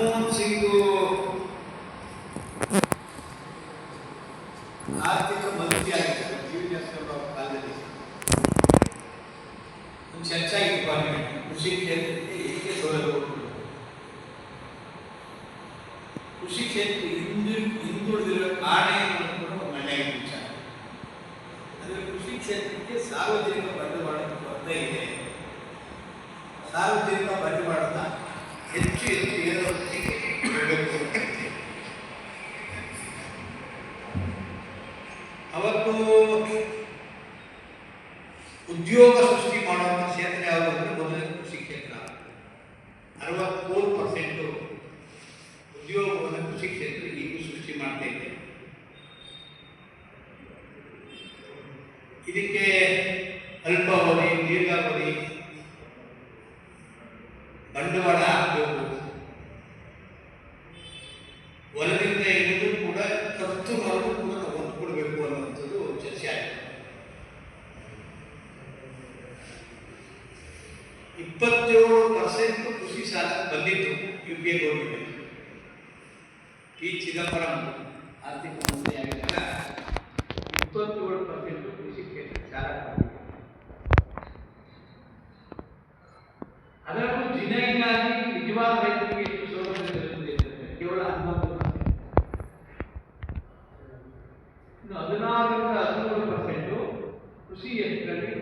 ಮನಮೋಹನ್ ಆರ್ಥಿಕ ಮಂತ್ರಿ ಆಗಿದ್ದಾರೆ G V S ಅವರ ಕಾಲದಲ್ಲಿ. ಒಂದು ಚರ್ಚೆ ಕೃಷಿ ಕ್ಷೇತ್ರಕ್ಕೆ ಹೇಗೆ ಸೌಲಭ್ಯ ಕೃಷಿ ಕ್ಷೇತ್ರ ಹಿಂದು, ಹಿಂದುಳಿದಿರೋ ಕಾರಣ ಏನು ಮಂಡ್ಯ ವಿಚಾರ. ಅಂದರೆ ಕೃಷಿ ಕ್ಷೇತ್ರಕ್ಕೆ ಸಾರ್ವಜನಿಕ ಬಂಡವಾಳದ ಕೊರತೆ ಇದೆ. ಸಾರ್ವಜನಿಕ ಬಂಡವಾಳದ ಹೆಚ್ಚು ಹೆಚ್ಚು ಉದ್ಯೋಗ ಸೃಷ್ಟಿ ಮಾಡುವಂಥ ಕ್ಷೇತ್ರ ಯಾವುದು ಅಂದರೆ ಮೊದಲನೇ ಕೃಷಿ ಕ್ಷೇತ್ರ. ಅರವತ್ತ್ಮೂರು ಪರ್ಸೆಂಟು ಉದ್ಯೋಗವನ್ನು ಕೃಷಿ ಕ್ಷೇತ್ರ ಈಗ ಸೃಷ್ಟಿ ಮಾಡ್ತಾ ಇದೆ. ಇದಕ್ಕೆ ಅಲ್ಪಾವಧಿ, ದೀರ್ಘಾವಧಿ, ಬಂಡವಾಳ ಇಪ್ಪತ್ತೇಳು ಪರ್ಸೆಂಟ್ ಕೃಷಿ ಸಾಲ ಬಂದಿತ್ತು U P A government P Chidambaram ಆರ್ಥಿಕ ಮಂತ್ರಿ ಆಗಿದ್ದಾಗ ಇಪ್ಪತ್ತೇಳು ಪರ್ಸೆಂಟ್ ಕೃಷಿ ಕ್ಷೇತ್ರ ಸಾಲ ಬಂದಿತ್ತು. ಅದರಲ್ಲೂ ಜಿನೈಗಾಗಿ ನಿಜವಾದ ರೈತರಿಗೆ ಎಷ್ಟು ಸೌಲಭ್ಯ ದೊರೆತಿದೆ ಅಂತಂದ್ರೆ ಕೇವಲ ಹನ್ನೊಂದು percent. ಇನ್ನು ಹದಿನಾರರಿಂದ ಹದಿನೇಳು ಪರ್ಸೆಂಟು ಕೃಷಿ ಯಂತ್ರದಲ್ಲಿ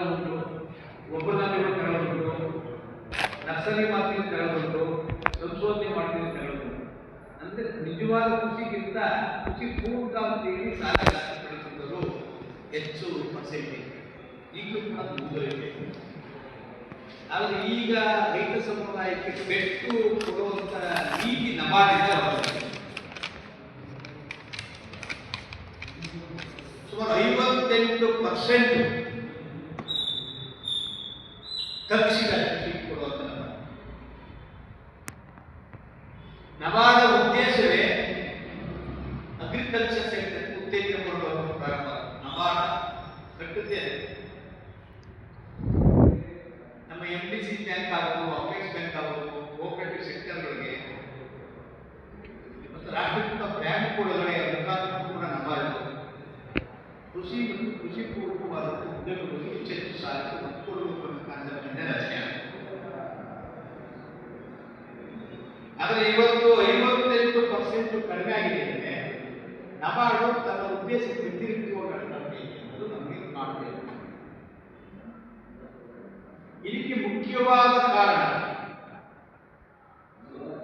ತಗೊಳ್ಳೋದುಂಟು ಒಬ್ಬರನ್ನಾಗಿರೋ ತಗೊಳ್ಳೋದುಂಟು ನರ್ಸರಿ ಮಾಡ್ತೀನಿ ತಗೊಳ್ಳೋದುಂಟು ಸಂಶೋಧನೆ ಮಾಡ್ತೀನಿ ತಗೊಳ್ಳೋದುಂಟು ಅಂದ್ರೆ ನಿಜವಾದ ಕೃಷಿಗಿಂತ ಕೃಷಿ ಪೂರ್ಣ ಅಂತೇಳಿ ಸಾಲ ಜಾಸ್ತಿ ಹೆಚ್ಚು ಪರ್ಸೆಂಟೇಜ್ ಈಗಲೂ ಕೂಡ ಮುಂದುವರಿಬೇಕು ಆದರೆ ಈಗ ರೈತ ಸಮುದಾಯಕ್ಕೆ ಬೆಟ್ಟು ಕೊಡುವಂತ ನೀತಿ ಹೊರಬಂದಿದೆ. ಸುಮಾರು ಐವತ್ತೆಂಟು ಪರ್ಸೆಂಟ್ ತಕ್ಷಿಸಿದ್ದಾರೆ ಕೃಷಿ ಕೊಡುವಂತ ನಬಾರ್ಡ್ ನಬಾರ್ಡ್ ಉದ್ದೇಶವೇ ಅಗ್ರಿಕಲ್ಚರ್ ಸೆಕ್ಟರ್ ಉತ್ತೇಜನ ಕೊಡುವ ಪ್ರಾರಂಭ ನಬಾರ್ಡ್ ಕಟ್ಟುತ್ತೆ ನಮ್ಮ ಎಂ ಡಿ ಸಿ ಬ್ಯಾಂಕ್ ಆಗ್ಬೋದು ಅಪೆಕ್ಸ್ ಬ್ಯಾಂಕ್ ಆಗ್ಬೋದು ಕೋಆಪರೇಟಿವ್ ಸೆಕ್ಟರ್ಗಳಿಗೆ ಮತ್ತು ರಾಷ್ಟ್ರೀಕೃತ ಬ್ಯಾಂಕ್ ಕೊಡುಗಡೆ ಮುಖಾಂತರ ಕೂಡ ನಬಾರ್ಡ್ ಕೃಷಿ ಮತ್ತು ಕೃಷಿ ಪೂರ್ವಕವಾದ ಉದ್ಯಮಗಳಿಗೆ ಹೆಚ್ಚೆಚ್ಚು ಸಾಲಕ್ಕೆ ಆದರೆ ಇವತ್ತು ಐವತ್ತೆಂಟು ಪರ್ಸೆಂಟ್ ಕಡಿಮೆ ಆಗಿದೆ ಅಂದರೆ ನಬಾರ್ಡು ತನ್ನ ಉದ್ದೇಶಕ್ಕೆ ವ್ಯತಿರಿಕ್ತವಾಗಿ ಅದು ನಮಗೆ ಇದಕ್ಕೆ ಮುಖ್ಯವಾದ ಕಾರಣ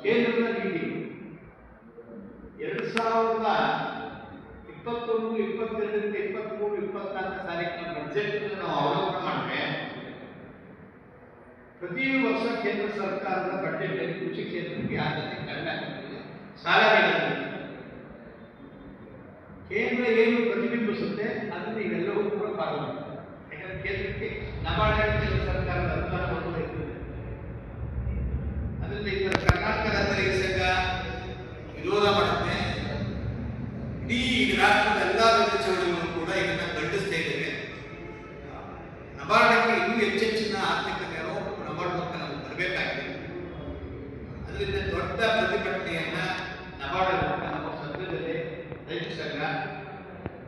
ಕೇಂದ್ರದ ನೀತಿ. ಎರಡು ಸಾವಿರದ ಇಪ್ಪತ್ತೊಂದು, ಇಪ್ಪತ್ತೆರಡರಿಂದ ಇಪ್ಪತ್ತ್ಮೂರು ಇಪ್ಪತ್ನಾಲ್ಕು ಸಾಲಿನ ಬಜೆಟ್ ನಾವು ಅವಲೋಕನ ಮಾಡಿದ್ರೆ ಪ್ರತಿ ವರ್ಷ ಕೇಂದ್ರ ಸರ್ಕಾರದ ಬಜೆಟ್ ಅಲ್ಲಿ ಕೃಷಿ ಕ್ಷೇತ್ರಕ್ಕೆ ಆದ್ಯತೆ ಕಡಿಮೆ ನೀಡುತ್ತದೆ ಕೇಂದ್ರ ಏನು ಪ್ರತಿಬಿಂಬಿಸುತ್ತೆ ಅದನ್ನು ಇವೆಲ್ಲವೂ ಕೂಡ ಪಾಲ್ಗೊಳ್ಳುತ್ತೆ ಯಾಕಂದ್ರೆ ಕೇಂದ್ರಕ್ಕೆ ನಬಾರ್ಡ್ ಕೇಂದ್ರ ಸರ್ಕಾರದ ಅನುದಾನ ಕೊಡುವ ಇರ್ತದೆ. ಅದರಿಂದ ಈಗ ಕರ್ನಾಟಕ ರೈತರಿಗೆ ಸಂಘ ವಿರೋಧ ಮಾಡುತ್ತೆ. ಇಡೀ ರಾಷ್ಟ್ರದ ಎಲ್ಲ ರೈತ ಕೂಡ ಇದನ್ನ ಖಂಡಿಸ್ತಾ ಇದ್ದೇವೆ. ನಬಾರ್ಡಕ್ಕೆ ಇನ್ನೂ ಹೆಚ್ಚೆಚ್ಚಿನ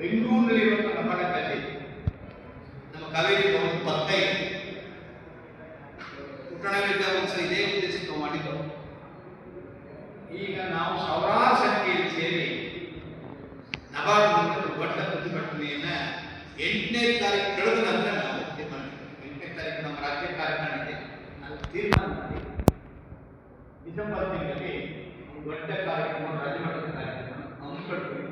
ಬೆಂಗಳೂರಿನಲ್ಲಿರುವಂತಹ ನಬಾರ್ಡ್ ಕಚೇರಿ ನಮ್ಮ ಕಾವೇರಿ ಭವನ ಪಕ್ಕ ಇದೆ ಪುಟ್ಟಣವಿದ್ದ ಒಂದ್ಸಲ ಇದೇ ಉದ್ದೇಶಕ್ಕೆ ನಾವು ಮಾಡಿದ್ದೆವು ಈಗ ನಾವು ಸಾವಿರಾರು ಸಂಖ್ಯೆಯಲ್ಲಿ ಸೇರಿ ನಬಾರ್ಡ್ ಮೂಲಕ ಒಂದು ದೊಡ್ಡ ಪ್ರತಿಭಟನೆಯನ್ನ ಎಂಟನೇ ತಾರೀಕು ಕಳೆದ ನಂತರ ನಾವು ತೀರ್ಮಾನ ಮಾಡಿದ್ವಿ. ಎಂಟನೇ ತಾರೀಕು ನಮ್ಮ ರಾಜ್ಯ ಕಾರ್ಯಕ್ರಮ ಇದೆ ಅಲ್ಲಿ ತೀರ್ಮಾನ ಮಾಡಿ ಡಿಸೆಂಬರ್ ತಿಂಗಳಲ್ಲಿ ಒಂದು ದೊಡ್ಡ ಕಾರ್ಯಕ್ರಮ ರಾಜ್ಯ ಮಟ್ಟದ ಕಾರ್ಯಕ್ರಮ ಹಮ್ಮಿಕೊಳ್ತೀವಿ